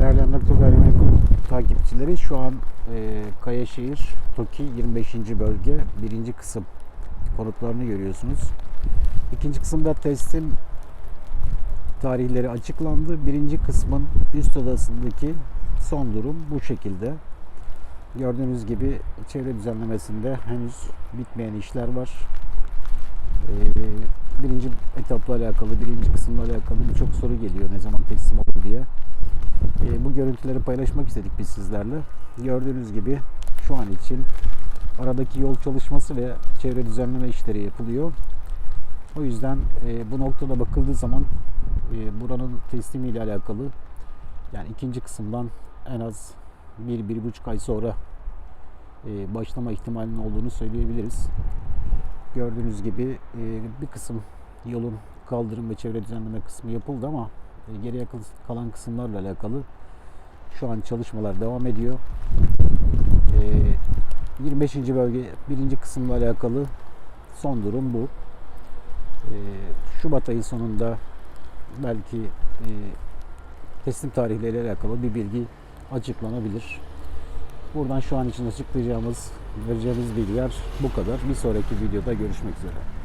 Değerli Emlakçı Gayrimenkul takipçileri şu an e, Kayaşehir, TOKİ 25. bölge 1. kısım konutlarını görüyorsunuz. İkinci kısımda teslim tarihleri açıklandı. Birinci kısmın üst odasındaki son durum bu şekilde. Gördüğünüz gibi çevre düzenlemesinde henüz bitmeyen işler var. Ee, birinci etapla alakalı, birinci kısımla alakalı birçok soru geliyor ne zaman teslim olur diye. Ee, bu görüntüleri paylaşmak istedik biz sizlerle. Gördüğünüz gibi şu an için aradaki yol çalışması ve çevre düzenleme işleri yapılıyor. O yüzden e, bu noktada bakıldığı zaman e, buranın teslimi ile alakalı yani ikinci kısımdan en az bir, bir buçuk ay sonra e, başlama ihtimalinin olduğunu söyleyebiliriz. Gördüğünüz gibi e, bir kısım yolun kaldırım ve çevre düzenleme kısmı yapıldı ama e, geriye kal- kalan kısımlarla alakalı şu an çalışmalar devam ediyor. E, 25. bölge birinci kısımla alakalı son durum bu. E, Şubat ayı sonunda belki e, teslim tarihleriyle alakalı bir bilgi açıklanabilir. Buradan şu an için açıklayacağımız, vereceğimiz bilgiler bu kadar. Bir sonraki videoda görüşmek üzere.